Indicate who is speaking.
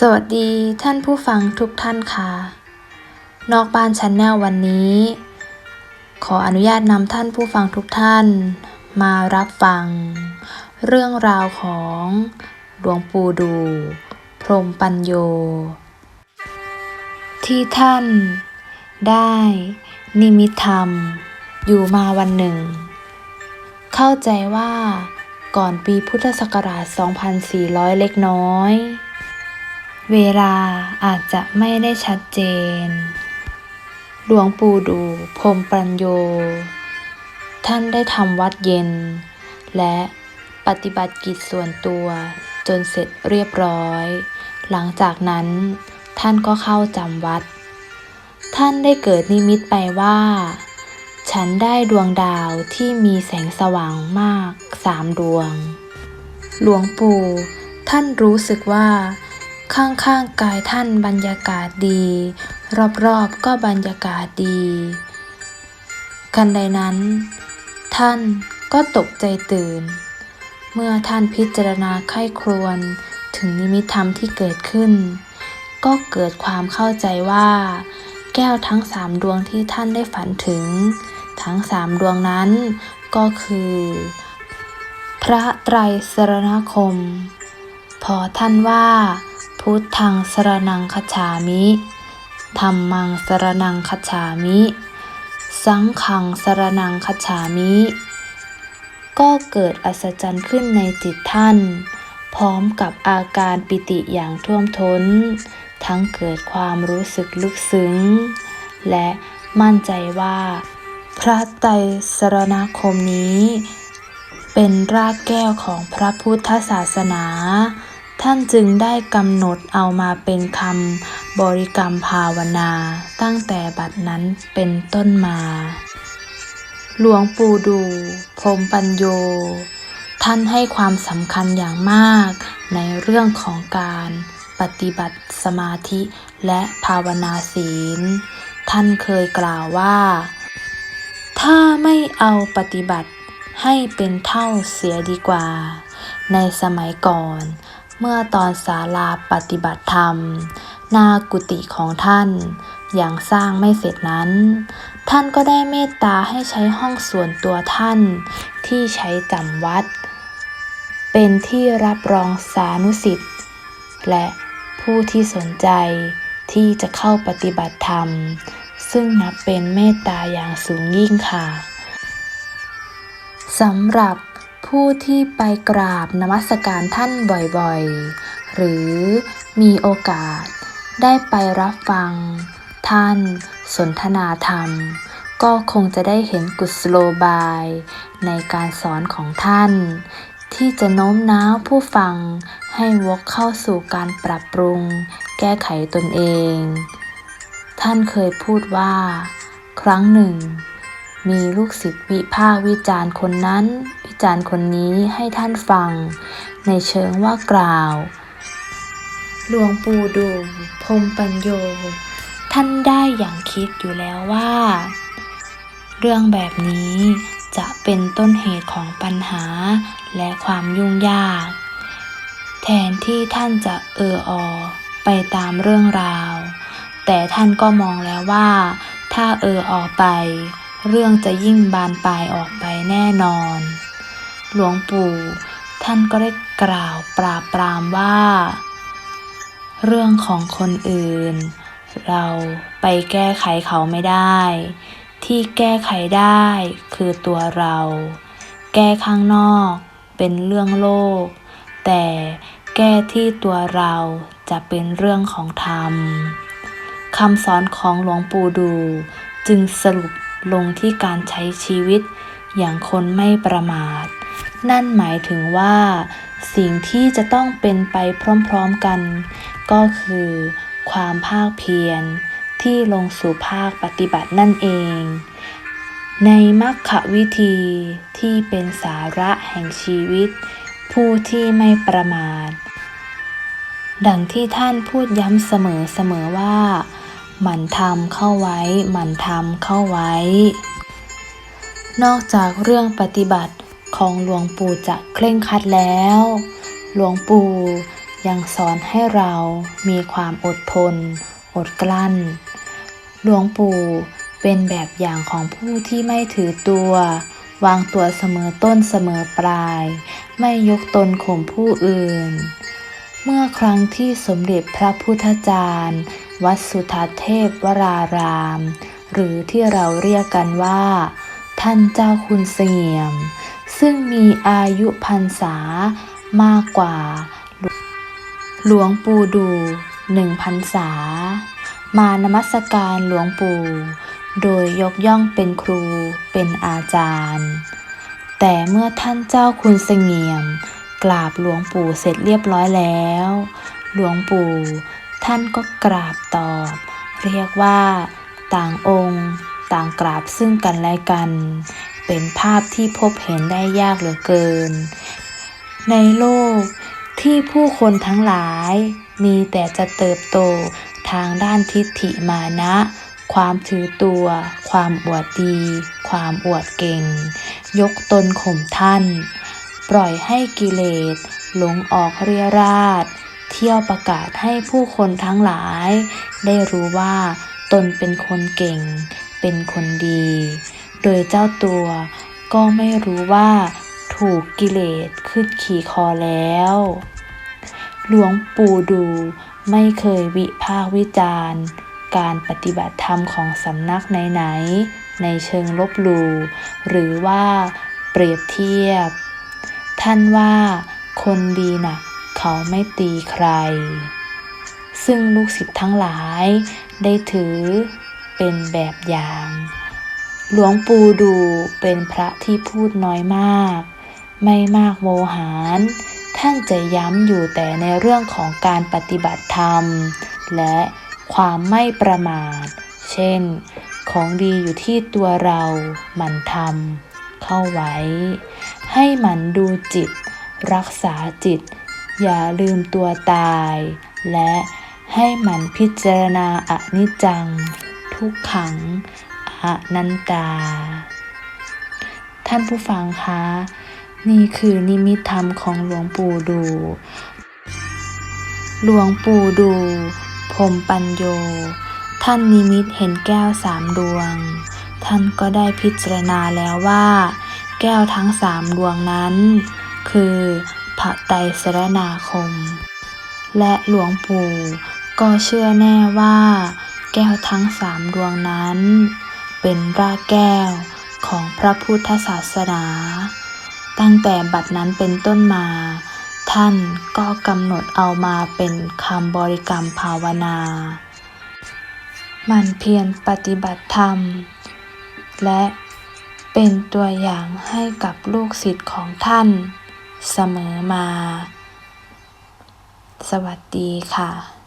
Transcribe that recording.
Speaker 1: สวัสดีท่านผู้ฟังทุกท่านค่ะ นอกบ้านชันแนลวันนี้ ขออนุญาตนำท่านผู้ฟังทุกท่าน มารับฟัง เรื่องราวของหลวงปู่ดู พรมปัญโย ที่ท่านได้ นิมิตธรรม อยู่มาวันหนึ่ง เข้าใจว่าก่อนปีพุทธศักราช 2400 เล็กน้อย เวลาอาจจะไม่ได้ชัดเจน หลวงปู่ดูพรมปัญโย ท่านได้ทำวัดเย็น และปฏิบัติกิจส่วนตัวจนเสร็จเรียบร้อย หลังจากนั้นท่านก็เข้าจำวัด ท่านได้เกิดนิมิตไปว่า ฉันได้ดวงดาวที่มีแสงสว่างมากสามดวง หลวงปู่ท่านรู้สึกว่า ข้างๆกายท่านบรรยากาศดี รอบๆก็บรรยากาศดีกันใดนั้น ท่านก็ตกใจตื่น เมื่อท่านพิจารณาไข้ครวนถึงนิมิตธรรมที่เกิดขึ้น ก็เกิดความเข้าใจว่า แก้วทั้งสามดวงที่ท่านได้ฝันถึง ทั้งสามดวงนั้นก็คือ พระไตรสรณคม พอท่านว่า พุทธังสรนังคฉามิธรรมังสรนังคฉามิ สังฆังสรนังคฉามิ ก็เกิดอัศจรรย์ขึ้นในจิตท่าน พร้อมกับอาการปิติอย่างท่วมท้น ทั้งเกิดความรู้สึกลึกซึ้ง และมั่นใจว่า พระไตรสรณคมนี้ เป็นรากแก้วของพระพุทธศาสนา ท่านจึงได้กำหนดเอามาเป็นคำบริกรรมภาวนาตั้งแต่บัดนั้นเป็นต้นมา หลวงปู่ดู พรมปัญโย ท่านให้ความสำคัญอย่างมากในเรื่องของการปฏิบัติสมาธิและภาวนาศีล ท่านเคยกล่าวว่า ถ้าไม่เอาปฏิบัติให้เป็นเท่าเสียดีกว่า ในสมัยก่อน เมื่อตอนศาลาปฏิบัติธรรม หนากุฏิของท่านอยังสร้างไม่เสร็จนั้น ท่านก็ได้เมตตาให้ใช้ห้องส่วนตัวท่านที่ใช้จำวัด เป็นที่รับรองสานุสิทธิ์และผู้ที่สนใจที่จะเข้าปฏิบัติธรรม ซึ่งนับเป็นเมตตาอย่างสูงยิ่งค่ะสำหรับ ผู้ที่ไปกราบนมัสการท่านบ่อยๆ หรือมีโอกาสได้ไปรับฟัง ท่านสนทนาธรรม ก็คงจะได้เห็นกุศโลบาย ในการสอนของท่าน ที่จะโน้มน้าวผู้ฟังให้วกเข้าสู่การปรับปรุง แก้ไขตนเอง ท่านเคยพูดว่า ครั้งหนึ่ง มีลูกศิษย์วิพากวิจารณ์คนนั้น จารณ์คนนี้ให้ท่านฟัง ในเชิงว่ากล่าว หลวงปู่ดูพมปัญโย ท่านได้อย่างคิดอยู่แล้วว่า เรื่องแบบนี้จะเป็นต้นเหตุของปัญหาและความยุ่งยาก แทนที่ท่านจะเอออไปตามเรื่องราว แต่ท่านก็มองแล้วว่า ถ้าเออออไป เรื่องจะยิ่งบานปลายออกไปแน่นอน หลวงปู่ ท่านก็ได้กล่าวปราบปรามว่า เรื่องของคนอื่น เราไปแก้ไขเขาไม่ได้ ที่แก้ไขได้คือตัวเรา แก้ข้างนอกเป็นเรื่องโลก แต่แก้ที่ตัวเราจะเป็นเรื่องของธรรมคำสอนของหลวงปู่ดู จึงสรุปลงที่การใช้ชีวิตอย่างคนไม่ประมาท นั่นหมายถึงว่า สิ่งที่จะต้องเป็นไปพร้อมๆกัน ก็คือ ความภาคเพียร ที่ลงสู่ภาคปฏิบัตินั่นเอง ในมรรควิธีที่เป็นสาระแห่งชีวิต ผู้ที่ไม่ประมาทดังที่ท่านพูดย้ำเสมอๆว่า หมั่นทำเข้าไว้ หมั่นทำเข้าไว้ นอกจากเรื่องปฏิบัติ ของหลวงปู่จะเคร่งคัดแล้ว หลวงปู่ยังสอนให้เรามีความอดทน อดกลั้น หลวงปู่เป็นแบบอย่างของผู้ที่ไม่ถือตัว วางตัวเสมอต้นเสมอปลาย ไม่ยกตนข่มผู้อื่น เมื่อครั้งที่สมเด็จพระพุทธจารย์ วัดสุทัศเทพวราราม หรือที่เราเรียกกันว่า ท่านเจ้าคุณเสียม ซึ่งมีอายุพรรษามากกว่า หลวงปู่ดูหนึ่งพรรษา มานมัสการหลวงปู่ โดยยกย่องเป็นครูเป็นอาจารย์ แต่เมื่อท่านเจ้าคุณเสงี่ยม กราบหลวงปู่เสร็จเรียบร้อยแล้ว หลวงปู่ ท่านก็กราบตอบ เรียกว่า ต่างองค์ ต่างกราบซึ่งกันและกัน เป็นภาพที่พบเห็นได้ยากเหลือเกิน ในโลกที่ผู้คนทั้งหลายมีแต่จะเติบโตทางด้านทิฏฐิมานะ ความถือตัว ความอวดดี ความอวดเก่ง ยกตนข่มท่าน ปล่อยให้กิเลสหลงออกเรียราดเที่ยวประกาศให้ผู้คนทั้งหลาย ได้รู้ว่าตนเป็นคนเก่ง เป็นคนดี โดยเจ้าตัวก็ไม่รู้ว่าถูกกิเลสขึ้นขี่คอแล้ว หลวงปู่ดูไม่เคยวิพากวิจารณ์ การปฏิบัติธรรมของสำนักไหนๆในเชิงลบหลู่หรือว่าเปรียบเทียบ ท่านว่าคนดีน่ะเขาไม่ตีใคร ซึ่งลูกศิษย์ทั้งหลายได้ถือเป็นแบบอย่าง หลวงปู่ดูเป็นพระที่พูดน้อยมาก ไม่มากโมหาร ท่านจะย้ำอยู่แต่ในเรื่องของการปฏิบัติธรรม และความไม่ประมาท เช่น ของดีอยู่ที่ตัวเราหมันทำเข้าไว้ ให้หมันดูจิต รักษาจิต อย่าลืมตัวตาย และให้หมันพิจารณาอนิจจัง ทุกขัง นันตา ท่านผู้ฟังคะ นี่คือนิมิตธรรมของหลวงปู่ดู หลวงปู่ดูพรมปัญโย ท่านนิมิตเห็นแก้วสามดวง ท่านก็ได้พิจารณาแล้วว่า แก้วทั้งสามดวงนั้น คือพระไตรสรณาคม และหลวงปู่ก็เชื่อแน่ว่า แก้วทั้งสามดวงนั้น เป็นรากแก้วของพระพุทธศาสนา ตั้งแต่บัดนั้นเป็นต้นมา ท่านก็กำหนดเอามาเป็นคำบริกรรมภาวนา มันเพียรปฏิบัติธรรม และเป็นตัวอย่างให้กับลูกศิษย์ของท่านเสมอมา สวัสดีค่ะ